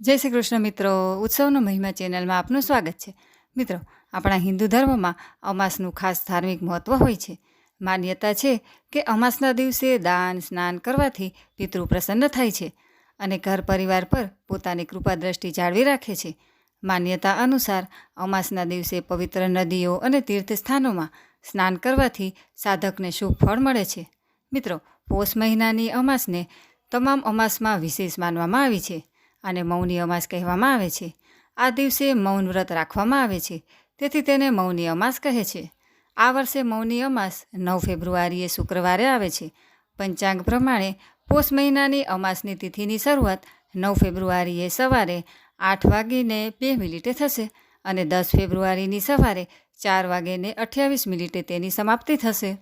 જય શ્રી કૃષ્ણ મિત્રો. ઉત્સવનો મહિમા ચેનલમાં આપનું સ્વાગત છે. મિત્રો, આપણા હિન્દુ ધર્મમાં અમાસનું ખાસ ધાર્મિક મહત્ત્વ હોય છે. માન્યતા છે કે અમાસના દિવસે દાન, સ્નાન કરવાથી પિતૃ પ્રસન્ન થાય છે અને ઘર પરિવાર પર પોતાની કૃપા દ્રષ્ટિ જાળવી રાખે છે. માન્યતા અનુસાર અમાસના દિવસે પવિત્ર નદીઓ અને તીર્થ સ્થાનોમાં સ્નાન કરવાથી સાધકને શુભ ફળ મળે છે. મિત્રો, પોષ મહિનાની અમાસને તમામ અમાસમાં વિશેષ માનવામાં આવી છે. અને મૌની અમાસ કહેવામાં આવે છે. આ દિવસે મૌન વ્રત રાખવામાં આવે છે. તેથી તેને મૌની અમાસ કહે છે. આ વર્ષે મૌની અમાસ નવ ફેબ્રુઆરીએ શુક્રવારે આવે છે. પંચાંગ પ્રમાણે પોષ મહિનાની અમાસની તિથિની શરૂઆત નવ ફેબ્રુઆરીએ સવારે આઠ વાગીને બે મિનિટે થશે અને દસ ફેબ્રુઆરીની સવારે ચાર વાગેને અઠ્યાવીસ મિનિટે તેની સમાપ્તિ થશે.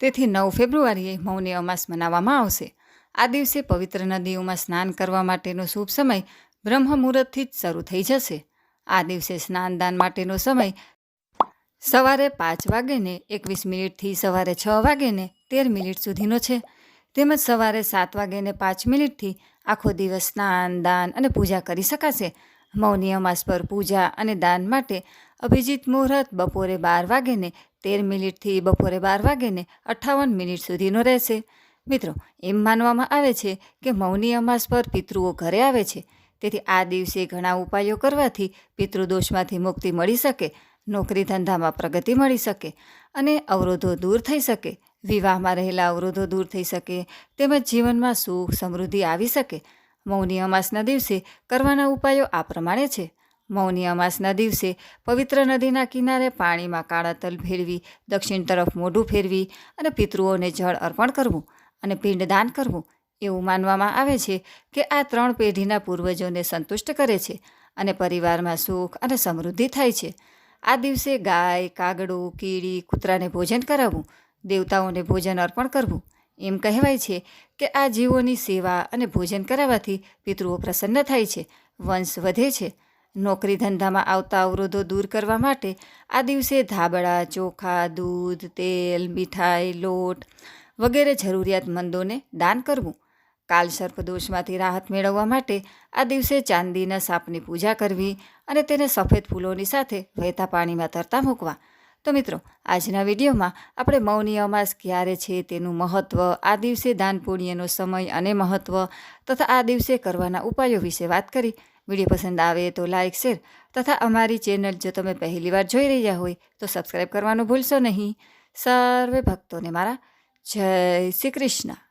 તેથી નવ ફેબ્રુઆરીએ મૌની અમાસ મનાવવામાં આવશે. આ દિવસે પવિત્ર નદીઓમાં સ્નાન કરવા માટેનો શુભ સમય બ્રહ્મ મુહૂર્તથી જ શરૂ થઈ જશે. આ દિવસે સ્નાનદાન માટેનો સમય સવારે પાંચ વાગ્યે એકવીસ મિનિટથી સવારે છ વાગ્યે તેર મિનિટ સુધીનો છે. તેમજ સવારે સાત વાગ્યે પાંચ મિનિટથી આખો દિવસ સ્નાન, દાન અને પૂજા કરી શકાશે. મૌની અમાસ પર પૂજા અને દાન માટે અભિજીત મુહૂર્ત બપોરે બાર વાગ્યે તેર મિનિટથી બપોરે બાર વાગ્યે અઠ્ઠાવન મિનિટ સુધીનો રહેશે. મિત્રો, એમ માનવામાં આવે છે કે મૌની અમાસ પર પિતૃઓ ઘરે આવે છે. તેથી આ દિવસે ઘણા ઉપાયો કરવાથી પિતૃદોષમાંથી મુક્તિ મળી શકે, નોકરી ધંધામાં પ્રગતિ મળી શકે અને અવરોધો દૂર થઈ શકે. વિવાહમાં રહેલા અવરોધો દૂર થઈ શકે, તેમજ જીવનમાં સુખ, સમૃદ્ધિ આવી શકે. મૌની અમાસના દિવસે કરવાના ઉપાયો આ પ્રમાણે છે. મૌની અમાસના દિવસે પવિત્ર નદીના કિનારે પાણીમાં કાળા તલ ભેળવી, દક્ષિણ તરફ મોઢું ફેરવી અને પિતૃઓને જળ અર્પણ કરવું. અને પિંડદાન કરવું એવું માનવામાં આવે છે કે આ ત્રણ પેઢીના પૂર્વજોને સંતુષ્ટ કરે છે અને પરિવારમાં સુખ અને સમૃદ્ધિ થાય છે. આ દિવસે ગાય, કાગડું, કીડી, કૂતરાને ભોજન કરાવવું, દેવતાઓને ભોજન અર્પણ કરવું, એમ કહેવાય છે કે આ જીવોની સેવા અને ભોજન કરાવવાથી પિતૃઓ પ્રસન્ન થાય છે, વંશ વધે છે. નોકરી ધંધામાં આવતા અવરોધો દૂર કરવા માટે આ દિવસે ધાબળા, ચોખા, દૂધ, તેલ, મીઠાઈ, લોટ વગેરે જરૂરિયાતમંદોને દાન કરવું. કાલ સર્પદોષમાંથી રાહત મેળવવા માટે આ દિવસે ચાંદીના સાપની પૂજા કરવી અને તેને સફેદ ફૂલોની સાથે વહેતા પાણીમાં તરતા મૂકવા. તો મિત્રો, આજના વિડીયોમાં આપણે મૌની અમાસ ક્યારે છે તેનું મહત્ત્વ આ દિવસે દાન પુણ્યનો સમય અને મહત્ત્વ તથા આ દિવસે કરવાના ઉપાયો વિશે વાત કરી. વીડિયો પસંદ આવે તો લાઇક શેર તથા અમારી ચેનલ જો તમે પહેલીવાર જોઈ રહ્યા હોય તો સબસ્ક્રાઈબ કરવાનું ભૂલશો નહીં. સર્વે ભક્તોને મારા જય શ્રી કૃષ્ણ.